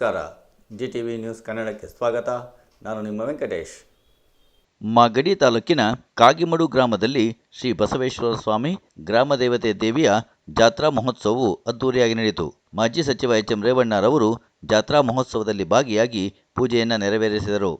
ನಮಸ್ಕಾರ. G T V news ಕನ್ನಡಕ್ಕೆ ಸ್ವಾಗತ. ನಾನು ನಿಮ್ಮ ವೆಂಕಟೇಶ್. ಮಾಗಡಿ ತಾಲೂಕಿನ ಕಾಗಿಮಡು ಗ್ರಾಮದಲ್ಲಿ ಶ್ರೀ ಬಸವೇಶ್ವರ ಸ್ವಾಮಿ ಗ್ರಾಮ ದೇವತೆ ದೇವಿಯ ಜಾತ್ರಾ ಮಹೋತ್ಸವವು ಅದ್ದೂರಿಯಾಗಿ ನಡೆಯಿತು. ಮಾಜಿ ಸಚಿವ ಎಚ್ ಎಂ ರೇವಣ್ಣರವರು ಜಾತ್ರಾ ಮಹೋತ್ಸವದಲ್ಲಿ ಭಾಗಿಯಾಗಿ ಪೂಜೆಯನ್ನು ನೆರವೇರಿಸಿದರು.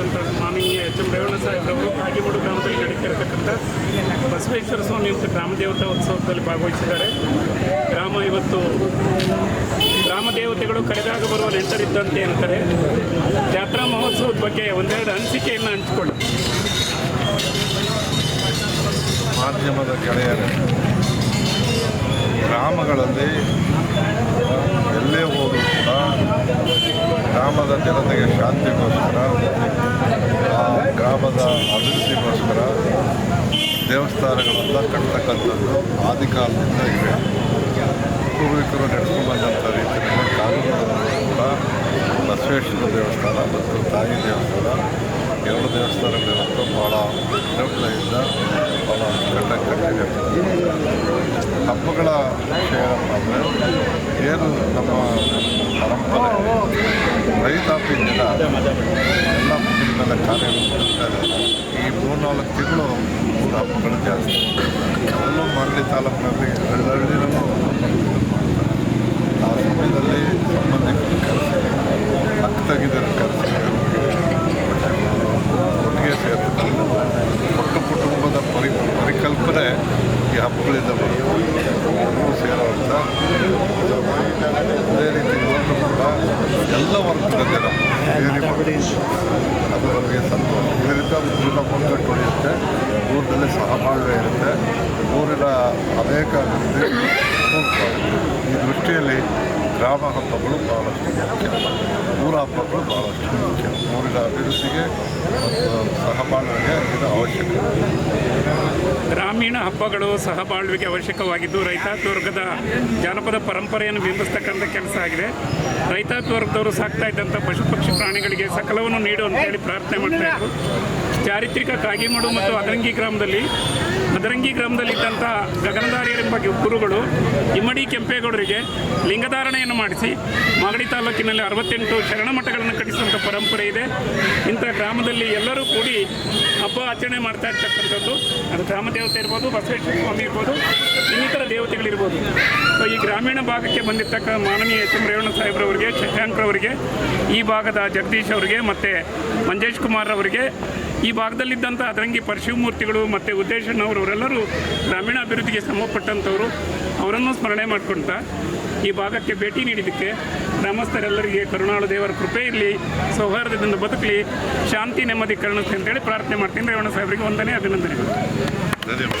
ಮಾಣಿಕ್ಯದಂತಿದ್ದಂಥ ಮಾನವೀಯ ಎಚ್ ಎಂ ರೇವಣ್ಣ ಸಾಹೇಬ್ರವರು ಕಾಗಿಮೂಡು ಗ್ರಾಮದಲ್ಲಿ ನಡೀತಿರತಕ್ಕಂಥ ಬಸವೇಶ್ವರ ಸ್ವಾಮಿ ಮತ್ತು ಗ್ರಾಮ ದೇವತಾ ಉತ್ಸವದಲ್ಲಿ ಭಾಗವಹಿಸಿದ್ದಾರೆ. ಗ್ರಾಮ ಇವತ್ತು ಗ್ರಾಮ ದೇವತೆಗಳು ಕರೆದಾಗ ಬರುವ ನೆಂಟರಿದ್ದಂತೆ ಅಂತಾರೆ. ಜಾತ್ರಾ ಮಹೋತ್ಸವದ ಬಗ್ಗೆ ಒಂದೆರಡು ಅನಿಸಿಕೆಯನ್ನು ಹಂಚಿಕೊಳ್ಳಿ ಮಾಧ್ಯಮದ ಗೆಳೆಯರ, ಗ್ರಾಮಗಳಲ್ಲಿ ಎಲ್ಲೇ ಹೋದರೂ ಕೂಡ ಗ್ರಾಮದ ಜನತೆಗೆ ಶಾಂತಿಗೋಸ್ಕರ, ಆ ಗ್ರಾಮದ ಅಭಿವೃದ್ಧಿಗೋಸ್ಕರ ದೇವಸ್ಥಾನಗಳನ್ನು ಕಟ್ಟತಕ್ಕಂಥದ್ದು ಆದಿಕಾಲದಿಂದ ಇವೆ ಪೂರ್ವಿಕರು ನಡೆಸ್ಕೊಂಡು ಬಂದಂಥ ರೀತಿಯಲ್ಲಿ ಕಾನೂನು ಕೂಡ ಬಸವೇಶ್ವರ ದೇವಸ್ಥಾನ ಮತ್ತು ತಾಯಿ ದೇವಸ್ಥಾನ ಎರಡು ದೇವಸ್ಥಾನಗಳಿರುತ್ತೋ ಭಾಳ ವಿಜೃಂಭಣೆಯಿಂದ ಭಾಳ ಕಟ್ಟಕಟ್ಟಿದೆ ಹಬ್ಬಗಳ ವಿಷಯ ಅಂದರೆ ಏನು ನಮ್ಮ ಪರಂಪರೆ, ರೈತಾಪಿಯಿಂದ ಎಲ್ಲ ಮುಗಿದ ಕಾರ್ಯಗಳು ಕಾರ್ಯಗಳು ಈ ಮೂರ್ನಾಲ್ಕು ತಿಂಗಳು ಮೂರು ಹಬ್ಬಗಳು ಜಾಸ್ತಿ. ಅದರಲ್ಲೂ ಮಂಡ್ಯ ತಾಲೂಕಿನಲ್ಲಿ ಹಳ್ಳಿನಲ್ಲೂ ಆ ಸಮಯದಲ್ಲಿ ಸಂಬಂಧಿಕರು ಅದು ನಮಗೆ ಸಂತೋಷ ಇದರಿಂದ ಊರಿನ ಮುಗ್ಗಟ್ಟು ಉಳಿಯುತ್ತೆ ಊರಿನಲ್ಲಿ ಸಹಬಾಳ್ವೆ ಇರುತ್ತೆ. ಊರಿನ ಅನೇಕ ಅಭಿವೃದ್ಧಿ ಈ ದೃಷ್ಟಿಯಲ್ಲಿ ಗ್ರಾಮ ಹಬ್ಬಗಳು ಭಾಳಷ್ಟು ಮುಖ್ಯ. ಊರ ಹಬ್ಬಗಳು ಭಾಳಷ್ಟು ಮುಖ್ಯ. ಊರಿನ ಅವಶ್ಯಕ. ಗ್ರಾಮೀಣ ಹಬ್ಬಗಳು ಸಹಬಾಳ್ವೆಗೆ ಅವಶ್ಯಕವಾಗಿದ್ದು ರೈತಾಪಿ ವರ್ಗದ ಜಾನಪದ ಪರಂಪರೆಯನ್ನು ಬಿಂಬಿಸ್ತಕ್ಕಂಥ ಕೆಲಸ ಆಗಿದೆ. ರೈತಾಪಿ ವರ್ಗದವರು ಸಾಕ್ತಾ ಇದ್ದಂಥ ಪಶು ಪಕ್ಷಿ ಪ್ರಾಣಿಗಳಿಗೆ ಸಕಲವನ್ನು ನೀಡು ಅಂತೇಳಿ ಪ್ರಾರ್ಥನೆ ಮಾಡ್ತಾ ಇದ್ರು. ಚಾರಿತ್ರಿಕ ಕಾಗಿಮಡು ಮತ್ತು ಅದರಂಗಿ ಗ್ರಾಮದಲ್ಲಿ ಅದರಂಗಿ ಗ್ರಾಮದಲ್ಲಿದ್ದಂಥ ಗಗನಧಾರಿಯರೆಂಬ ಗುರುಗಳು ಇಮ್ಮಡಿ ಕೆಂಪೇಗೌಡರಿಗೆ ಲಿಂಗಧಾರಣೆಯನ್ನು ಮಾಡಿಸಿ ಮಾಗಡಿ ತಾಲೂಕಿನಲ್ಲಿ ಅರವತ್ತೆಂಟು ಶರಣ ಮಠಗಳನ್ನು ಕಟ್ಟಿಸುವಂತಹ ಪರಂಪರೆ ಇದೆ. ಇಂಥ ಗ್ರಾಮದಲ್ಲಿ ಎಲ್ಲರೂ ಕೂಡಿ ಹಬ್ಬ ಆಚರಣೆ ಮಾಡ್ತಾ ಇರ್ತಕ್ಕಂಥದ್ದು. ಅದು ಗ್ರಾಮ ದೇವತೆ ಇರ್ಬೋದು, ಬಸವೇಶ್ವರ ಸ್ವಾಮಿ ಇರ್ಬೋದು, ಇನ್ನಿತರ ದೇವತೆಗಳಿರ್ಬೋದು. ಸೊ, ಈ ಗ್ರಾಮೀಣ ಭಾಗಕ್ಕೆ ಬಂದಿರ್ತಕ್ಕ ಮಾನವೀಯ ಎಚ್ ಎಂ ರೇವಣ್ಣ ಸಾಹೇಬ್ರವರಿಗೆ ಶಶಾಂಕ್ರವರಿಗೆ ಈ ಭಾಗದ ಜಗದೀಶ್ ಅವರಿಗೆ, ಮತ್ತು ಮಂಜೇಶ್ ಕುಮಾರ್ ಅವರಿಗೆ ಈ ಭಾಗದಲ್ಲಿದ್ದಂಥ ಅದರಂಗಿ ಪರಶಿವಮೂರ್ತಿಗಳು ಮತ್ತು ಉದ್ದೇಶನವರು ಅವರೆಲ್ಲರೂ ಗ್ರಾಮೀಣ ಅಭಿವೃದ್ಧಿಗೆ ಅವರನ್ನು ಸ್ಮರಣೆ ಮಾಡ್ಕೊಳ್ತಾ ಈ ಭಾಗಕ್ಕೆ ಭೇಟಿ ನೀಡಿದ್ದಕ್ಕೆ ಗ್ರಾಮಸ್ಥರೆಲ್ಲರಿಗೆ ಕರುಣಾಳು ದೇವರ ಕೃಪೆ ಇರಲಿ, ಸೌಹಾರ್ದದಿಂದ ಬದುಕಲಿ, ಶಾಂತಿ ನೆಮ್ಮದಿ ಕರುಣಿಸ್ತೆ ಅಂತೇಳಿ ಪ್ರಾರ್ಥನೆ ಮಾಡ್ತೀನಿ. ರೇವಣ್ಣ ಸಾಹೇಬರಿಗೆ ಒಂದನೇ ಅಭಿನಂದನೆಗಳು. ಧನ್ಯವಾದ